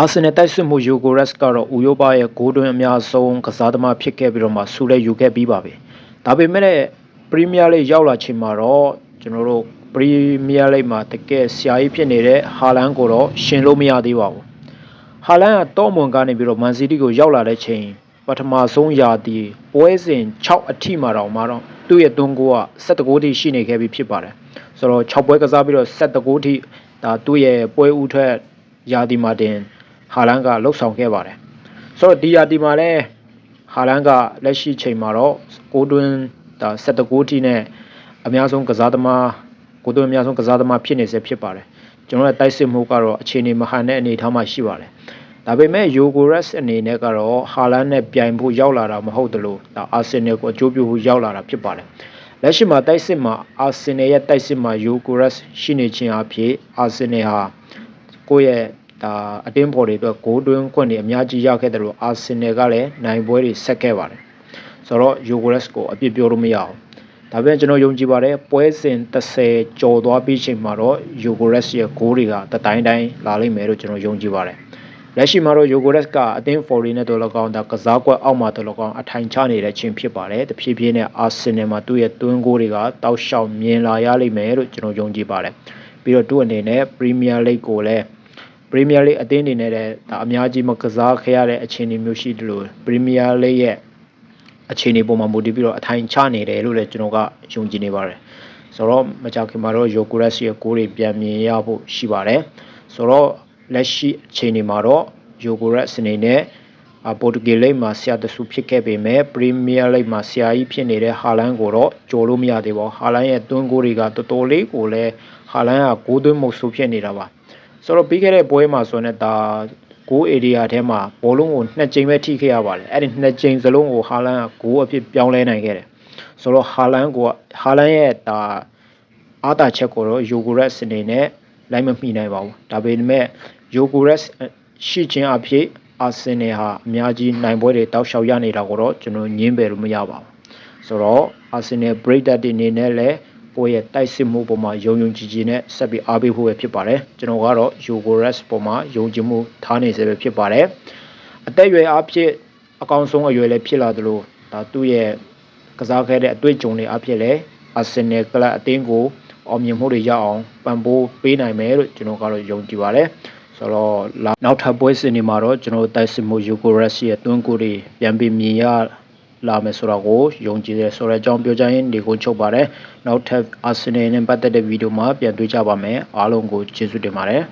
အာဆင်နယ်တိုက်စစ်မှုယူဂိုရက်စ်ကတော့ဥရောပရဲ့ဂိုးတွင်းအများဆုံးကစားသမားဖြစ်ခဲ့ပြီးတော့မှဆူလဲယူခဲ့ပြီးပါပြီ။ဒါပေမဲ့လည်းပရီးမီးယားလိရောက်လာချိန်မှာတော့ကျွန်တော်တို့ပရီးမီးယားလိမှာတကယ်ဆရာကြီးဖြစ်နေတဲ့ဟာလန်ကိုတော့ရှင်လို့မရသေးပါဘူး။ဟာလန်ကတော့မွန်ကနေပြီးတော့မန်စီးတီးကိုရောက်လာတဲ့ချိန်ပထမဆုံးရာသီပွဲစဉ်6အထိမှာတော့မှာတော့သူ့ရဲ့သွန်းကိုက7ဂိုးထိရှိနေခဲ့ပြီဖြစ်ပါတယ်။ဆိုတော့6ပွဲကစားပြီးတော့7ဂိုးထိဒါသူ့ရဲ့ပွဲဦးထွက်ရာသီမှာတင် ဟာလန်ကလှုပ်ဆောင်ခဲ့ပါတယ်ဆိုတော့ဒီယာဒီမှာလည်းဟာလန်ကလက်ရှိချိန်မှာတော့ကိုတွင်းဒါ7ဂိုးထိနဲ့အများဆုံးကစားသမားကိုတွင်းအများဆုံးကစားသမားဖြစ်နေစေဖြစ်ပါတယ်ကျွန်တော်ရဲ့တိုက်စစ်မှုကတော့အခြေအနေမဟန်တဲ့အနေအထားမှာရှိပါတယ်ဒါပေမဲ့ယိုဂိုရက်စ်အနေနဲ့ကတော့ဟာလန်နဲ့ပြိုင်ဖို့ရောက်လာတာမဟုတ်တလို့ဒါအာဆင်နယ်ကိုအကျိုးပြုဖို့ရောက်လာတာဖြစ်ပါတယ်လက်ရှိမှာတိုက်စစ်မှာအာဆင်နယ်ရဲ့တိုက်စစ်မှာယိုဂိုရက်စ်ရှိနေခြင်းအဖြစ်အာဆင်နယ်ဟာကိုယ့်ရဲ့ ဒါအတင်းဖော်တွေအတွက်ဂိုးတွင်းခွင့်တွေအများကြီးရခဲ့တယ်လို့အာဆင်နယ်ကလည်းနိုင်ပွဲတွေဆက်ခဲ့ပါတယ်ဆိုတော့ယိုဂိုရက်စ်ကိုအပြစ်ပြောလို့မရအောင်ဒါပေမဲ့ကျွန်တော်ယုံကြည်ပါတယ်ပွဲစဉ်30ကျော်သွားပြီးချိန်မှာတော့ယိုဂိုရက်စ်ရဲ့ဂိုးတွေကတတိုင်းတိုင်းလာလိမ့်မယ်လို့ကျွန်တော်ယုံကြည်ပါတယ်လက်ရှိမှာတော့ Yogores ကအသင်း foreign နဲ့တော်လကောင်းဒါကစားကွက်အောက်မှာတော်လကောင်းအထိုင်ချနေတဲ့ချင်းဖြစ်ပါတယ်တဖြည်းဖြည်းနဲ့ Arsenal မှာသူ့ရဲ့တွင်းကိုတွေကတောက်လျှောက်မြင်လာရလိမ့်မယ်လို့ကျွန်တော်ယုံကြည်ပါတယ်ပြီးတော့သူ့အနေနဲ့ Premier League ကိုလည်း Premier League အသင်းတွေနဲ့လည်းဒါအများကြီးမကစားခဲ့ရတဲ့အခြေအနေမျိုးရှိတယ်လို့ Premier League ရဲ့အခြေအနေပေါ်မှာမူတည်ပြီးတော့အထိုင်ချနေတယ်လို့လည်းကျွန်တော်ကယုံကြည်နေပါတယ်ဆိုတော့မကြောက်ခင်မှာတော့ Yogores ရဲ့ကိုယ်တွေပြန်မြင်ရဖို့ရှိပါတယ်ဆိုတော့လက်ရှိအခြေအနေမှာတော့ Yogores အနေနဲ့ပေါ်တူဂီလိမှာဆရာတဆူဖြစ်ခဲ့ပေမဲ့ပရီးမီးယားလိမှာဆရာကြီးဖြစ်နေတဲ့ဟာလန်ကိုတော့ကြော်လို့မရသေးပါဘူးဟာလန်ရဲ့တွန်းကိုတွေကတော်တော်လေးကိုလည်းဟာလန်ကဂိုးသွင်းမှုဆူဖြစ်နေတာပါ ဆိုတော့ပြီးခဲ့တဲ့ပွဲမှာဆိုတော့ဒါဂိုး area ထဲမှာဘောလုံးကိုနှစ်ကြိမ်ပဲထိခဲ့ရပါတယ်အဲ့ဒီနှစ်ကြိမ်စလုံးကိုဟာလန်ကဂိုးအဖြစ်ပြောင်းလဲနိုင်ခဲ့တယ်ဆိုတော့ဟာလန်ကိုဟာလန်ရဲ့ဒါအားတာချက်ကိုတော့ Yogores အနေနဲ့လိုက်မမိနိုင်ပါဘူးဒါပေမဲ့ Yogores ရှိခြင်းအဖြစ်အာဆင်နယ်ဟာအများကြီးနိုင်ပွဲတွေတောက်လျှောက်ရနေတာကိုတော့ကျွန်တော်ညင်းပယ်လို့မရပါဘူးဆိုတော့အာဆင်နယ် break that တွေအနေနဲ့လည်း ကိုယ့်ရဲ့တိုက်စစ်မှုပေါ်မှာယုံယုံကြည်ကြည်နဲ့ဆက်ပြီးအားပေးဖို့ပဲဖြစ်ပါတယ်ကျွန်တော်ကတော့ Yogores ပေါ်မှာယုံကြည်မှုထားနေစေပဲဖြစ်ပါတယ်အသက်အရွယ်အဖြစ်အကောင်းဆုံးအရွယ်လည်းဖြစ်လာသလိုဒါသူ့ရဲ့ကစားခဲ့တဲ့အတွေ့အကြုံတွေအဖြစ်လည်းအာဆင်နယ်ကလပ်အသင်းကိုအောင်မြင်မှုတွေရအောင်ပံ့ပိုးပေးနိုင်မယ်လို့ကျွန်တော်ကတော့ယုံကြည်ပါတယ်ဆိုတော့နောက်ထပ်ပွဲစဉ်တွေမှာတော့ကျွန်တော်တိုက်စစ်မှုယူကိုရက်စီရဲ့တွန်းကိုတွေပြန်ပြီးမြင်ရ လာမယ်ဆိုတော့ကိုယုံကြည်တယ်ဆိုတဲ့အကြောင်းပြောကြရင်ဒီကိုချုပ်ပါတယ်နောက်ထပ်အာဆင်နယ်နဲ့ပတ်သက်တဲ့ဗီဒီယိုမှာပြန်တွေ့ကြပါမယ်အားလုံးကိုကျေးဇူးတင်ပါတယ်